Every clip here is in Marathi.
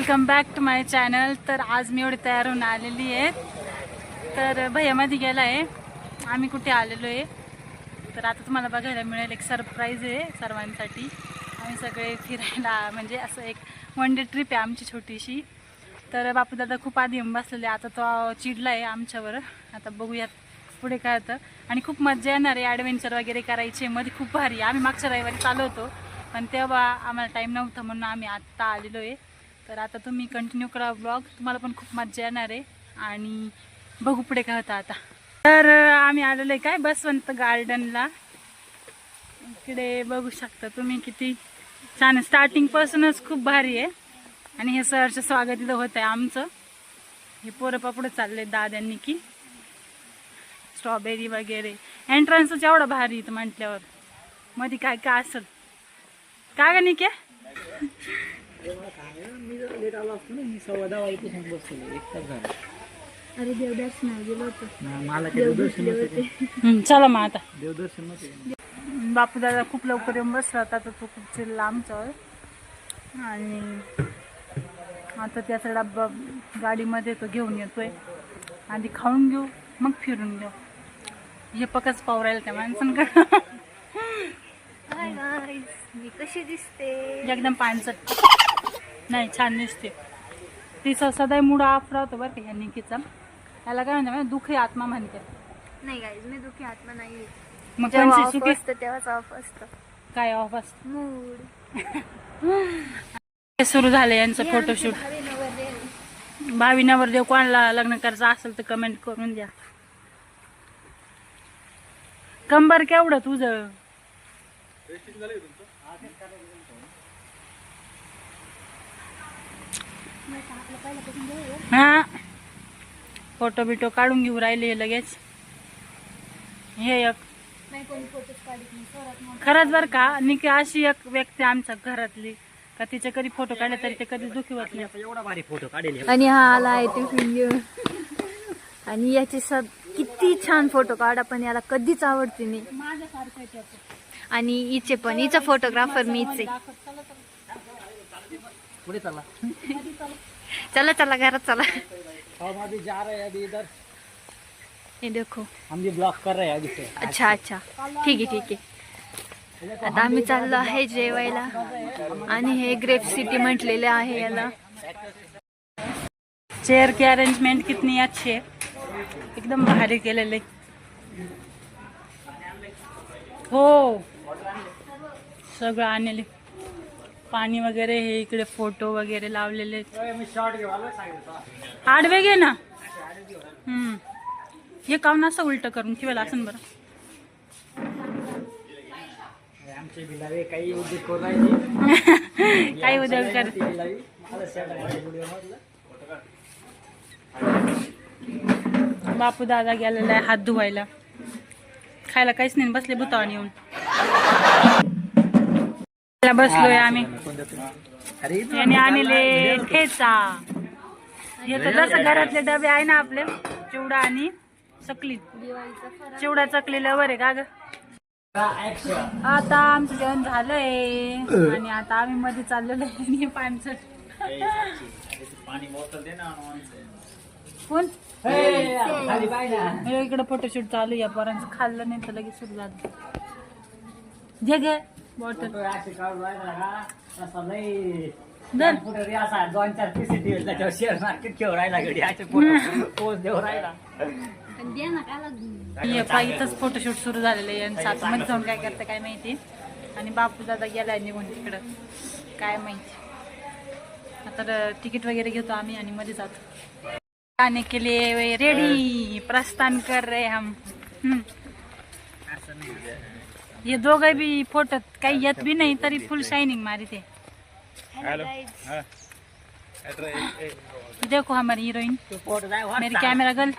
Welcome back to my channel. तर आज मी एवढी तयार होऊन आलेली आहे. तर भैयामध्ये गेला आहे आम्ही कुठे आलेलो आहे तर आता तुम्हाला बघायला मिळेल एक सरप्राईज आहे सर्वांसाठी. आम्ही सगळे फिरायला म्हणजे असं एक वन डे ट्रिप आहे आमची छोटीशी. तर बापूदादा खूप आधी येऊन बसलेले आता तो चिडला आहे आमच्यावर. आता बघूयात पुढे काय होतं. आणि खूप मजा येणार आहे. ॲडव्हेंचर वगैरे करायची आहे. मध्ये खूप भारी आहे. आम्ही मागच्या रविवारी चालू होतो. पण तेव्हा आम्हाला टाईम नव्हता म्हणून आम्ही आत्ता आलेलो आहे तर आता तुम्ही कंटिन्यू करा ब्लॉग तुम्हाला पण खूप मजा येणार आहे. आणि बघू पुढे काय होतं आता. तर आम्ही आलेलो आहे काय? बसवंत गार्डनला इकडे बघू शकता तुम्ही किती छान स्टार्टिंगपासूनच खूप भारी आहे. आणि हे सरचं स्वागत इथं होत आहे आमचं. हे पोरं पापुढे चालले दाद्यांनी की. स्ट्रॉबेरी वगैरे. एंट्रन्सच एवढं भारी इथं म्हटल्यावर. मध्ये काय काय असेल? काय ग निके? मी जर लेट आलो असतो ना मी सव्वा दहा वाजेपासून बसलो एक तास झाला अरे देवदर्शन गेलो होतो. ना, मला काही देवदर्शन नव्हते चला मग आता. देवदर्शन नव्हते बापू दादा खूप लवकर येऊन बसला होता तर तो खूप चिडला आमच्यावर. आणि आता त्याचा डब्बा गाडीमध्ये तो घेऊन येतोय. आधी खाऊन घेऊ मग फिरून घेऊ. हे पकच पाव राहील त्या माणसांकडं. हाय मी कशी दिसते? एकदम पानसट. नाही छान दिसते. तिचा सदैव मुडा ऑफ राहतो बरं का ह्या निकीचा. त्याला काय म्हणते माहिती? दुःखी आत्मा म्हणते. नाही गाईज मी दुखी आत्मा नाही मग जेव्हा कोणची ऑफ सुखी? असतं तेव्हाच ऑफ असतं. काय ऑफ असत? मूड. सुरू झाले यांचं फोटोशूट भावी नवरदेव. कोणाला लग्न करायचं असेल तर कमेंट करून द्या कंबर केवढं तुझं? हा. फोटो बिटो काढून घेऊ राहिले लगेच. हे एक. खरंच बर का? निकी अशी एक व्यक्ती आमच्या घरातली. का तिचे कधी फोटो काढले तरी ते कधी दुखी होत नाही. आता एवढा भारी फोटो काढेल आणि हा आला आहे टिफिन घेऊन आणि याचे सब किती छान फोटो काढा पण याला कधीच आवडते नाही. आणि हिचे पण हिचा फोटोग्राफर मीच आहे. पुढे चला चला चला घरात चला. हम अभी जा रहे हैं अभी इधर. हे देखो. हम भी ब्लॉक कर रहे हैं अभी से. अच्छा अच्छा. ठीक आहे ठीक आहे. आता आम्ही चाललो आहे जेवायला. आणि हे ग्रेप सिटी म्हटलेले आहे याला. चेयर की अरेंजमेंट कितनी अच्छी है एकदम भारी केलेले. हो. सगळं आणले पाणी वगैरे हे इकडे फोटो वगैरे लावलेले आडवे घे ना. हम्म. हे काऊन असं उलट करून? ठेवायला असं बरं? काही उद्योग करू बापू दादा गेलेला आहे हात धुवायला. खायला काहीच नाही बसले भूतावानी येऊन. खायला बसलोय आम्ही. याने आणले ठेचा. हे तर जसं घरातले डबे आहे ना आपले चिवडा आणि चकली. चिवडा चकली लवर आहे का ग? आता आमचं जेवण झालंय. आणि आता आम्ही मध्ये चाललेलो आहे आणि कोण? इकडे फोटोशूट चालू आहे पोरांचं खाल्लं नाही तर लगेच सुरू झालं. घे घे बॉटल असे काढून राहिला का तसा लई धर कुठे रे असा दोन चार पीस ठेवले त्याच्यावर शेअर मार्केट ठेव राहिला घडी असे फोटो पोच देऊ राहिला. पा इथंच फोटोशूट सुरू झालेलं आहे यांचं आता मध्ये जाऊन काय करतं काय माहिती? आणि बापू दादा गेलाय निघून तिकडं. काय माहिती? आता तिकीट वगैरे घेतो आम्ही आणि मध्ये जातो. आने के लिए रेडी प्रस्थान कर रहे हम. ये दोघं बी फोटोत काही येत बी नाही तरी फुल शायनिंग मारी ते देखो हमारी हीरोइन तू पोट जाय मेरी कॅमेरा गर्ल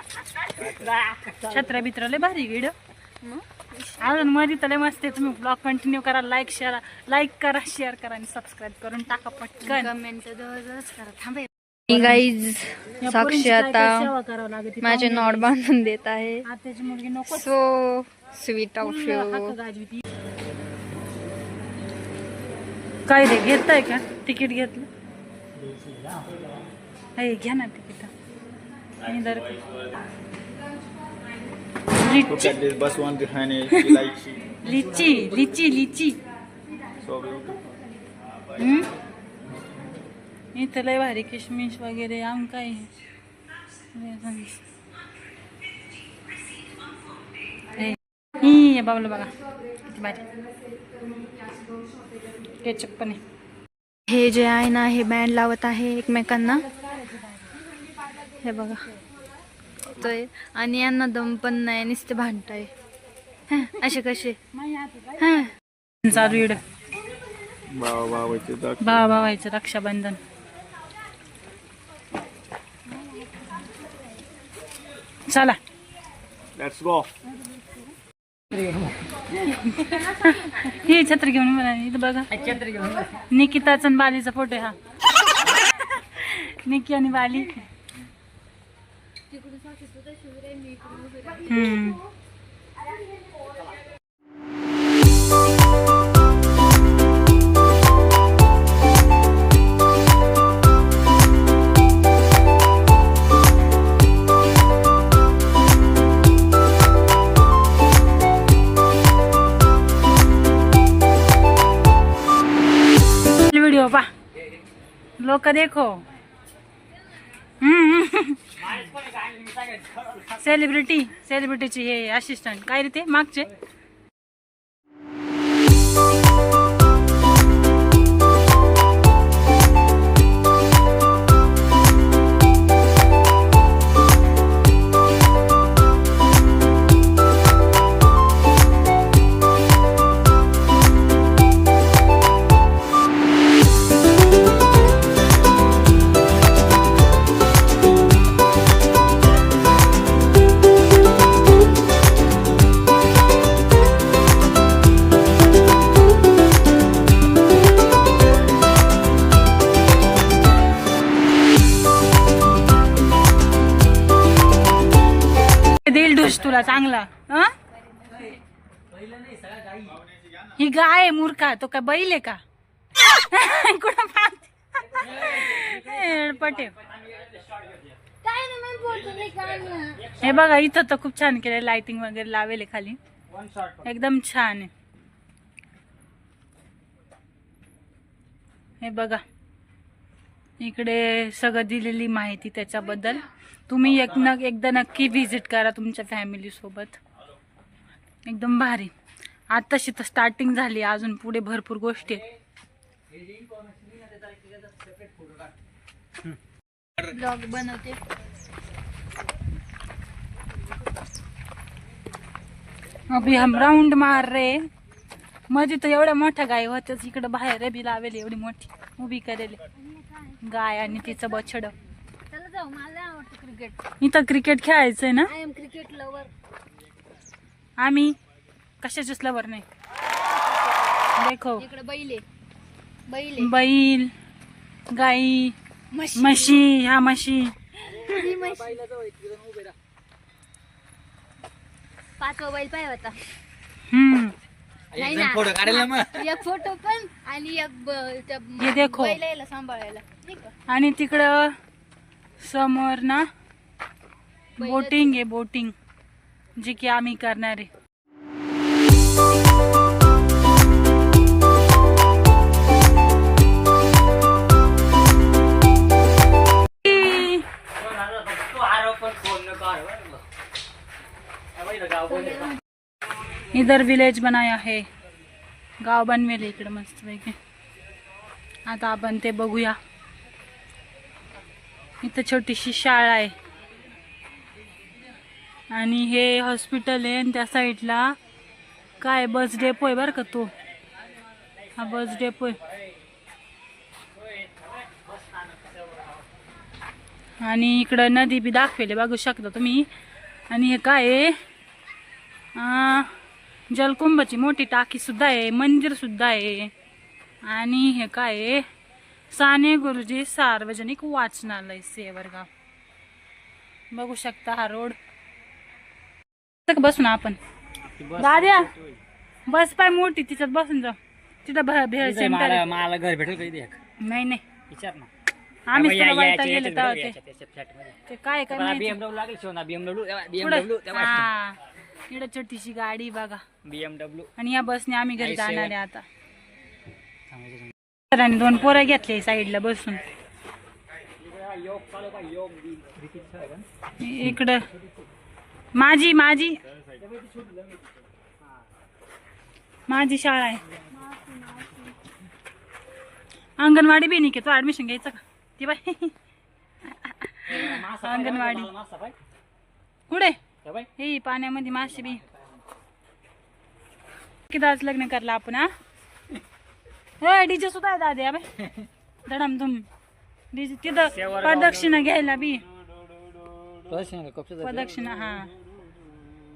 छत्र्या बित्र लय भारी व्हिडिओ अजून मध्ये तर लय मस्त आहे. तुम्ही ब्लॉग कंटिन्यू करा लाईक शेअर लाईक करा शेअर करा आणि सबस्क्राईब करून टाका पटकन. कमेंट करा. थांबे. गाईज साक्षी आता सेवा करावं लागते? माझे नॉट बांधून देत आहे. आत्याची मुलगी नको. सो स्वीट ऑफ यू काय रे घेताय का? तिकीट घेतलं? हे घ्या ना तिकीट. लिची लिची लिची? इथं लय भारी किशमिश वगैरे आम काय ही बाबला बघा. किती भारी. केचप पण आहे. हे जे आहे ना हे बँड लावत आहे एकमेकांना. हे बघा. तोय आणि यांना दम पण नाही नुसते भांडताय. हं, असे कसे? हं. चालू इड. भावा भावायचं रक्षाबंधन. चला. Let's go. ही छत्री घेऊन मला इथं बघा. छत्र घेऊन. निकिताचा बालीचा फोटो हा. निकी आणि बाली. हम्म. वीडियो पा लोक देखो सेलिब्रिटी सेलिब्रिटीची हे असिस्टंट काय रे ते? मागचे. ही गाय आहे मूर्खा तो काय बैल आहे का? कुठं आहे. हे बघा इथं तर खूप छान केलं लाइटिंग वगैरे लावेल खाली. एकदम छान आहे. हे बघा. इकडे सगळं दिलेली माहिती त्याच्याबद्दल. तुम्ही एक न एकदा नक्की व्हिजिट करा तुमच्या फॅमिली सोबत. एकदम भारी. आताशी तर स्टार्टिंग झाली अजून पुढे भरपूर गोष्टी ब्लॉग बनवते. अभि हम राऊंड मार रे मध्ये तर एवढ्या मोठ्या गाय होत्याच इकडं बाहेर बी लावेल एवढी मोठी उभी करेल. गाय आणि तिचं बछड. चला जाऊ मला आवडतं क्रिकेट इथं क्रिकेट खेळायचंय ना? आय एम क्रिकेट लवर आम्ही? कशाच्याच लवर नाही? देखो. इकडे बैल आहे. बैल आहे. बैल गाई म्हशी. ह्या म्हशी. ही. पाचवा बैल पाय होता. हम्म. नाही ना. फोटो काढायला मग. एक फोटो पण आणि एक ब- त्या हे देखो. बैलाला सांभाळायला. नाही का? आणि तिकडं समोर ना बोटिंग आहे बोटिंग. जी की आम्ही करणार आहे. इधर विलेज बनाया है। गाव बनवेल इकडे मस्त पैकी आता आपण ते बघूया इथं छोटीशी शाळा आहे आणि हे हॉस्पिटल आहे आणि त्या साईडला काय बस डेपो आहे बरं का तो? हा बस डेपो आहे. आणि इकडं नदी बी दाखवेल बघू शकता तुम्ही. आणि हे काय आहे? जलकुंभाची मोठी टाकी सुद्धा आहे मंदिर सुद्धा आहे. आणि हे काय आहे? साने गुरुजी सार्वजनिक वाचनालय सेवरगाव. बघू शकता हा रोड. इथं बसू ना आपण. दाद्या बस पाय मोठी तिच्यात बसून जा तिथं भेळ सेंटर मला घर भेटेल कधी नाही नाही. विचार ना. गेले ते. ते काय काय लागेल इकडं छोटीशी गाडी बघा. BMW आणि या बसने आम्ही घरी जाणार आहे. आता. आणि दोन पोरं घेतले साईडला बसून. इकडं. माझी माझी माझी शाळा आहे. अंगणवाडी बी नाही की तू ऍडमिशन घ्यायचं का? ती बाई. अंगणवाडी. कुठे? हे पाण्यामध्ये मासे बी. किती आज लग्न करला आपण हा? होय डीजे सुद्धा आहे दादा बाई. धडम धुम डीजे तिथं प्रदक्षिणा घ्यायला बी. प्रदक्षिणा हा.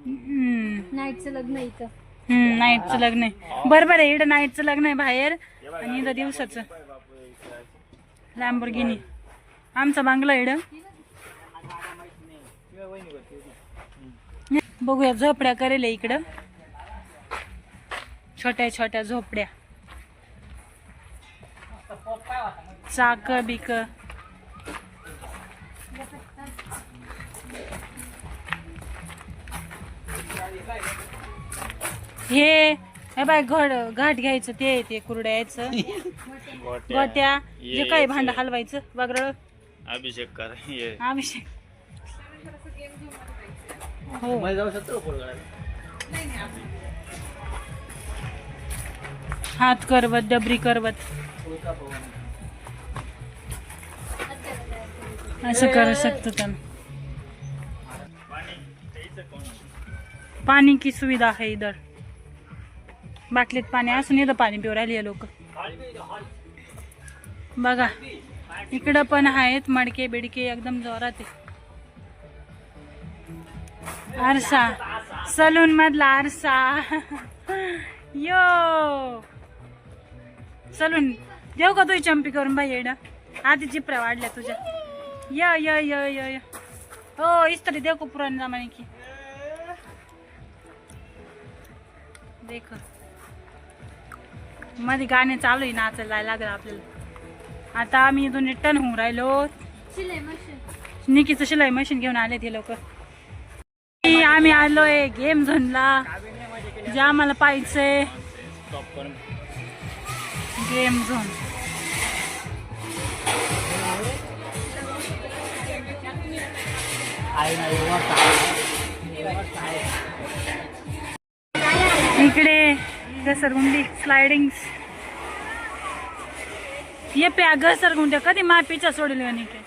नाईटचं लग्न इथं. हम्म नाईटचं लग्न आहे. बरोबर आहे इकडं नाईटचं लग्न आहे बाहेर आणि इथं दिवसाचं. लॅम्बोर्गिनी आमचा बांगला इकडं. बघूया झोपड्या करेल इकडं. छोट्या छोट्या झोपड्या. चाक बिक. हे बाय घड घाट घ्यायचं ते ते कुरड्याचं गोट्या. जे काय भांड हलवायचं. बगरळ अभिषेक कर ये अभिषेक. हो. जाऊ शकतो हात करवत डबरी करवत. असं करू शकतो पाणी की सुविधा आहे इधर. बाटलीत पाणी असून इथं पाणी पिऊ राहिले लोक. बघा इकडं पण आहेत मडके बिडके एकदम जोरात आहे. आरसा. सलून मधला आरसा. यो. सलून. देऊ का तुझी चंपी करून बाई येडं? आधी चिपऱ्या वाढल्या तुझ्या. य य य य य. हो इस्त्री देऊ का पुराने जमाने की? देख. मध्ये गाणे चालू आहे नाचायला लागलं आपल्याला. आता आम्ही इथून रिटर्न होऊन राहिलो शिलाई मशीन. निकीचं शिलाई मशीन घेऊन आले ते लोक. आम्ही आलोय गेम झोनला जे आम्हाला पाहिजे गेम झोन. इकडे घसरगुंडी स्लायडिंग ये प्या घसरगुंड्या. कधी मापीच्या सोडले निके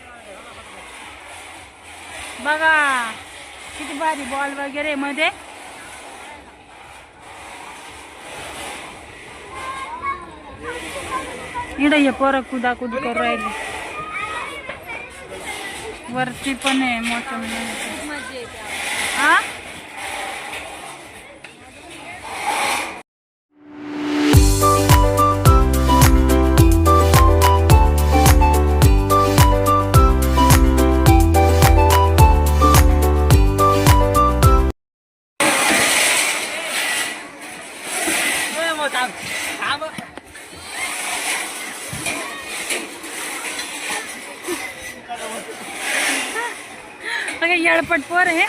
बघा. किती भारी बॉल वगैरे मध्ये. इकडे ये पोरं कुदाकुद करू राहिली. वरती पण आहे मोठं. म्हणजे हा बघा येळपट पोर आहे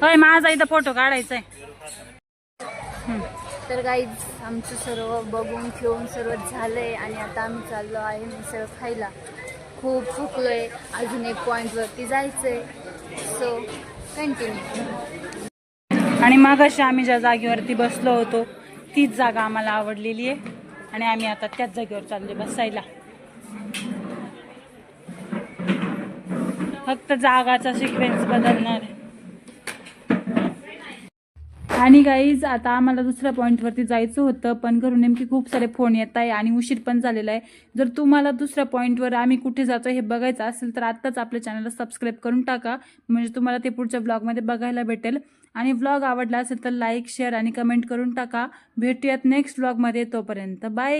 होय माझा इथं फोटो काढायचा आहे तर गाईज आमचं सर्व बघून खेळून सर्व झालंय आणि आता आम्ही चाललो आहे मिसळ खायला. खूप फुकलोय अजून एक पॉईंटवरती जायचंय. सो कंटिन्यू आणि मगाशी आम्ही ज्या जागेवरती बसलो होतो तीच जागा आम्हाला आवडलेली आहे. आणि आम्ही आता त्याच जागेवर चालले बसायला फक्त जागाचा सिक्वेन्स बदलणार आहे. आणि गाईज आता आम्हाला दुसऱ्या पॉईंटवरती जायचं होतं पण घरून नेमकी खूप सारे फोन येत आहे आणि उशीर पण झालेला आहे. जर तुम्हाला दुसऱ्या पॉईंटवर आम्ही कुठे जातो हे बघायचं असेल तर आत्ताच आपल्या चॅनलला सबस्क्राईब करून टाका. म्हणजे तुम्हाला ते पुढच्या ब्लॉगमध्ये बघायला भेटेल. आणि व्लॉग आवडला असेल तर लाईक शेअर आणि कमेंट करून टाका. भेटूयात नेक्स्ट व्लॉगमध्ये तोपर्यंत. बाय